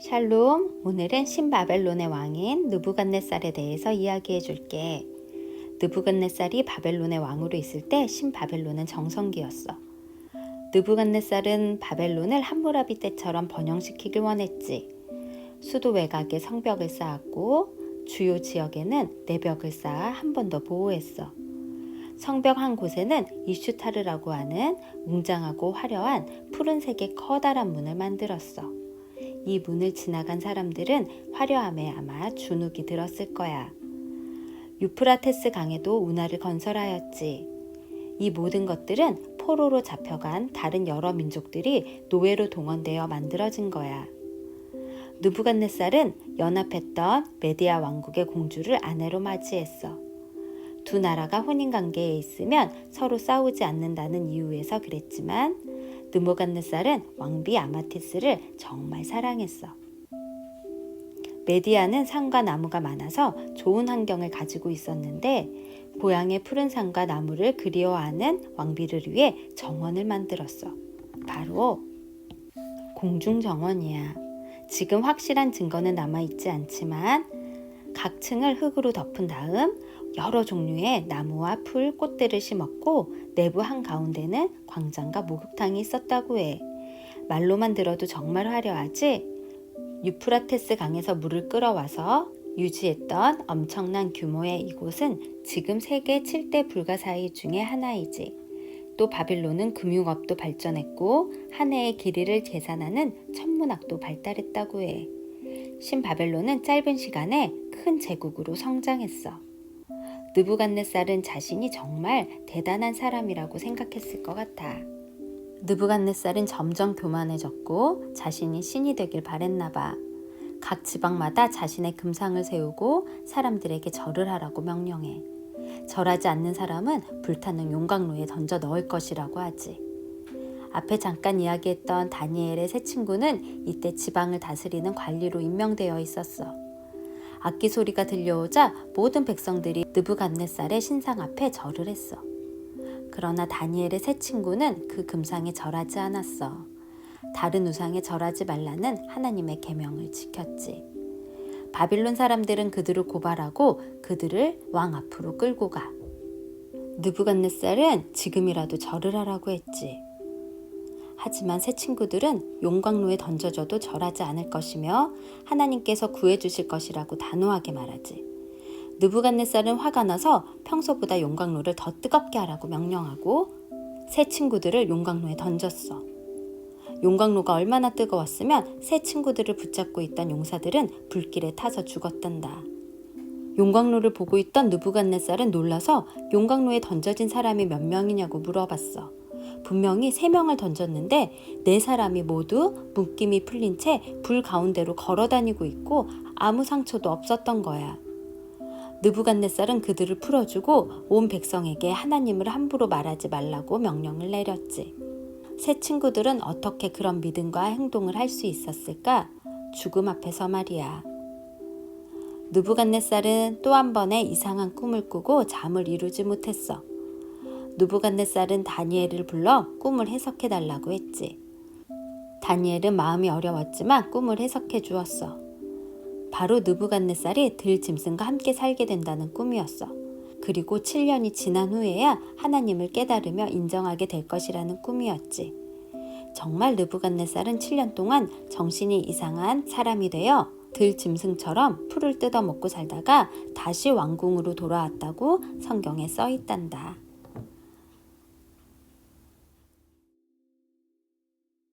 샬롬, 오늘은 신바벨론의 왕인 느부갓네살에 대해서 이야기해 줄게. 느부갓네살이 바벨론의 왕으로 있을 때 신바벨론은 정성기였어. 느부갓네살은 바벨론을 함무라비 때처럼 번영시키길 원했지. 수도 외곽에 성벽을 쌓았고 주요 지역에는 내벽을 쌓아 한 번 더 보호했어. 성벽 한 곳에는 이슈타르라고 하는 웅장하고 화려한 푸른색의 커다란 문을 만들었어. 이 문을 지나간 사람들은 화려함에 아마 주눅이 들었을 거야. 유프라테스 강에도 운하를 건설하였지. 이 모든 것들은 포로로 잡혀간 다른 여러 민족들이 노예로 동원되어 만들어진 거야. 느부갓네살은 연합했던 메디아 왕국의 공주를 아내로 맞이했어. 두 나라가 혼인 관계에 있으면 서로 싸우지 않는다는 이유에서 그랬지만 느부갓네살은 왕비 아마티스를 정말 사랑했어. 메디아는 산과 나무가 많아서 좋은 환경을 가지고 있었는데 고향의 푸른 산과 나무를 그리워하는 왕비를 위해 정원을 만들었어. 바로 공중 정원이야. 지금 확실한 증거는 남아 있지 않지만 각 층을 흙으로 덮은 다음 여러 종류의 나무와 풀, 꽃들을 심었고 내부 한 가운데는 광장과 목욕탕이 있었다고 해. 말로만 들어도 정말 화려하지? 유프라테스 강에서 물을 끌어와서 유지했던 엄청난 규모의 이곳은 지금 세계 7대 불가사의 중에 하나이지. 또 바빌론은 금융업도 발전했고 한 해의 길이를 계산하는 천문학도 발달했다고 해. 신바벨론은 짧은 시간에 큰 제국으로 성장했어. 느부갓네살은 자신이 정말 대단한 사람이라고 생각했을 것 같아. 느부갓네살은 점점 교만해졌고 자신이 신이 되길 바랬나 봐. 각 지방마다 자신의 금상을 세우고 사람들에게 절을 하라고 명령해. 절하지 않는 사람은 불타는 용광로에 던져 넣을 것이라고 하지. 앞에 잠깐 이야기했던 다니엘의 새 친구는 이때 지방을 다스리는 관리로 임명되어 있었어. 악기 소리가 들려오자 모든 백성들이 느부갓네살의 신상 앞에 절을 했어. 그러나 다니엘의 새 친구는 그 금상에 절하지 않았어. 다른 우상에 절하지 말라는 하나님의 계명을 지켰지. 바빌론 사람들은 그들을 고발하고 그들을 왕 앞으로 끌고 가. 느부갓네살은 지금이라도 절을 하라고 했지. 하지만 새 친구들은 용광로에 던져져도 절하지 않을 것이며 하나님께서 구해주실 것이라고 단호하게 말하지. 느부갓네살은 화가 나서 평소보다 용광로를 더 뜨겁게 하라고 명령하고 새 친구들을 용광로에 던졌어. 용광로가 얼마나 뜨거웠으면 새 친구들을 붙잡고 있던 용사들은 불길에 타서 죽었단다. 용광로를 보고 있던 느부갓네살은 놀라서 용광로에 던져진 사람이 몇 명이냐고 물어봤어. 분명히 세 명을 던졌는데 네 사람이 모두 묶임이 풀린 채 불 가운데로 걸어 다니고 있고 아무 상처도 없었던 거야. 느부갓네살은 그들을 풀어주고 온 백성에게 하나님을 함부로 말하지 말라고 명령을 내렸지. 새 친구들은 어떻게 그런 믿음과 행동을 할 수 있었을까? 죽음 앞에서 말이야. 느부갓네살은 또 한 번의 이상한 꿈을 꾸고 잠을 이루지 못했어. 느부갓네살은 다니엘을 불러 꿈을 해석해 달라고 했지. 다니엘은 마음이 어려웠지만 꿈을 해석해 주었어. 바로 느부갓네살이 들 짐승과 함께 살게 된다는 꿈이었어. 그리고 7년이 지난 후에야 하나님을 깨달으며 인정하게 될 것이라는 꿈이었지. 정말 느부갓네살은 7년 동안 정신이 이상한 사람이 되어 들 짐승처럼 풀을 뜯어 먹고 살다가 다시 왕궁으로 돌아왔다고 성경에 써 있단다.